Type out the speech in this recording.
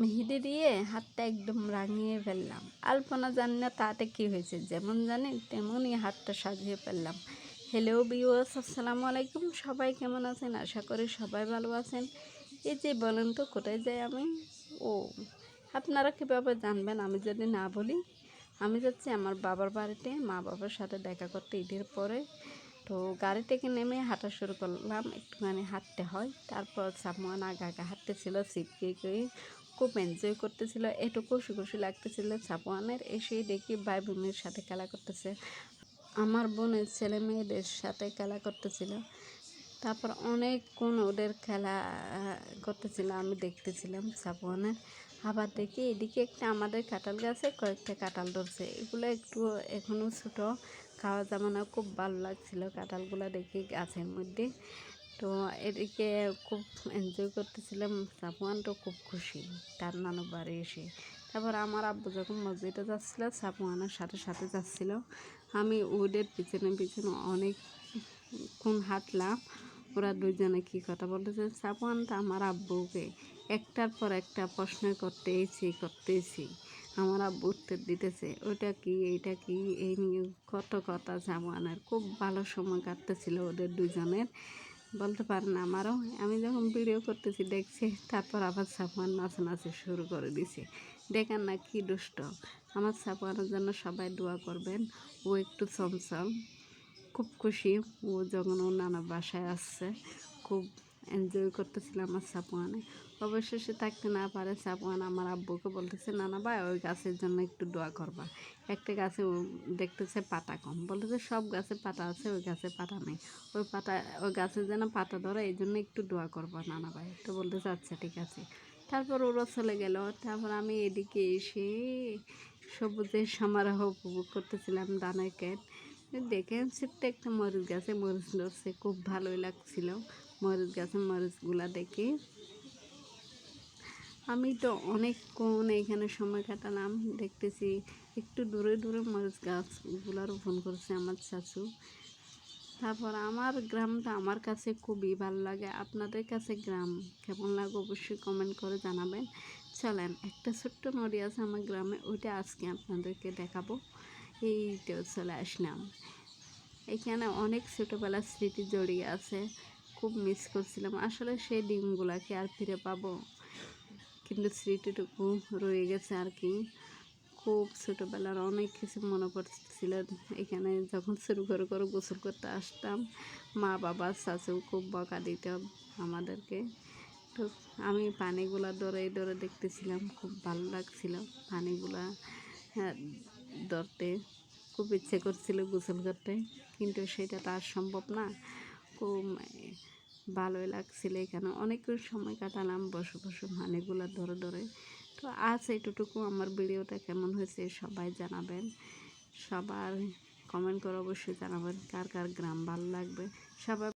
মেহেদি দিয়ে হাতটা একদম রাঙিয়ে ফেললাম। আলপনা জানি না তাতে কী হয়েছে, যেমন জানি তেমনই হাতটা সাজিয়ে ফেললাম। হ্যালো বিওয়াস আসসালামু আলাইকুম। সবাই কেমন আছেন? আশা করি সবাই ভালো আছেন। এই যে বলেন তো, কোথায় যাই আমি? ও, আপনারা কীভাবে জানবেন আমি যদি না বলি? আমি যাচ্ছি আমার বাবার বাড়িতে, মা বাবার সাথে দেখা করতে ঈদের পরে। তো গাড়ি থেকে নেমে হাঁটা শুরু করলাম, একটুখানি হাঁটতে হয়। তারপর সামন আগা আগা হাঁটতেছিল করে খুব এনজয় করতেছিল একটু খুশি খুশি লাগতেছিল। সাপওয়ানের এসে দেখি ভাই বোনের সাথে খেলা করতেছে। আমার বোনের ছেলে মেয়েদের সাথে খেলা করতেছিল। তারপর অনেকক্ষণ ওদের খেলা করতেছিল, আমি দেখতেছিলাম সাপওয়ানের আবার দেখি এদিকে একটা আমাদের কাঁঠাল গাছে কয়েকটা কাঁঠাল ধরছে। এগুলো একটু এখনও ছোটো খাওয়া যাবে না, খুব ভালো লাগছিল কাঁঠালগুলো দেখি গাছের মধ্যে। তো এদিকে খুব এনজয় করতেছিলাম। সাপুয়ান তো খুব খুশি, তার নানু বাড়ি এসে। তারপর আমার আব্বু যখন মসজিদে যাচ্ছিল সাপুয়ানের সাথে সাথে যাচ্ছিল। আমি ওদের পিছনে পিছনে অনেকক্ষণ হাঁটলাম। ওরা দুজনে কি কথা বলতেছে? সাপুয়ান তো আমার আব্বুকে একটার পর একটা প্রশ্ন করতেইছি করতেইছি। আমার আব্বু উত্তর দিতেছে, ওইটা কি, এইটা কি? এই নিয়ে কত কথা সাপুয়ানের খুব ভালো সময় কাটতেছিল ওদের দুজনের বলতে পারে না আমারও। আমি যখন ভিডিও করতেছি, দেখছে, তারপর আবার সাফওয়ান নাচ নাচে শুরু করে দিছে। দেখেন না কি দুষ্ট। আমার সাপুয়ানের জন্য সবাই দোয়া করবেন, ও একটু চমচম। খুব খুশি, ও যখন ও নানা বাসায় আসছে, খুব এনজয় করতেছিলাম আমার সাপুয়ানে। অবশেষে থাকতে না পারে সাপুয়ান আমার আব্বুকে বলতেছে, নানা ভাই, ওই গাছের জন্য একটু দোয়া করবা। একটা গাছে দেখতেছে পাতা কম। বলতেছে, সব গাছে পাতা আছে, ওই গাছে পাতা নেই। ওই পাতা, ওই গাছের যেন পাতা ধরে, এই জন্য একটু দোয়া করবা নানা ভাই। তো বলতেছে আচ্ছা ঠিক আছে। তারপর ওরা চলে গেল। তারপর আমি এদিকে এসে সবুজের সমারোহ উপভোগ করতেছিলাম ধানের ক্ষেত দেখেন, ছোট্ট একটা মরিচ গাছে মরিচ ধরছে, খুব ভালোই লাগছিল। মরিচ গাছে মরিচগুলা দেখে। আমি তো অনেকক্ষণ এখানে সময় কাটালাম, দেখতেছি একটু দূরে দূরে মরিচ গাছগুলো রোপণ করছে আমার চাচু। তারপর আমার গ্রামটা আমার কাছে খুবই ভালো লাগে। আপনাদের কাছে গ্রাম কেমন লাগে অবশ্যই কমেন্ট করে জানাবেন। চলেন, একটা ছোট্ট নদী আছে আমার গ্রামে, ওইটা আজকে আপনাদেরকে দেখাবো। এইটা চলে আসলাম। এখানে অনেক ছোটোবেলার স্মৃতি জড়িয়ে আছে। খুব মিস করছিলাম। আসলে সেই দিনগুলোকে আর ফিরে পাবো? কিন্তু স্মৃতিটুকু রয়ে গেছে আর কি। খুব ছোটোবেলার অনেক কিছু মনে পড়ছিল। এখানে যখন শুরু করে করে গোসল করতে আসতাম মা বাবা শাশু খুব বকা দিত আমাদেরকে। তো আমি পানিগুলা দরে দরে দেখতেছিলাম খুব ভালো লাগছিল পানিগুলা হ্যাঁ, ধরতে। খুব ইচ্ছে করছিল গোসল করতে কিন্তু সেটা তো আর সম্ভব না। খুব ভালোই লাগছিল এখানে। অনেক সময় কাটালাম বসে বসে মানেগুলো ধরে ধরে। তো আজ এইটুকু আমার ভিডিওটা কেমন হয়েছে সবাই জানাবেন। সবার কমেন্ট করে অবশ্যই জানাবেন কার কার গ্রাম ভালো লাগবে। সবাই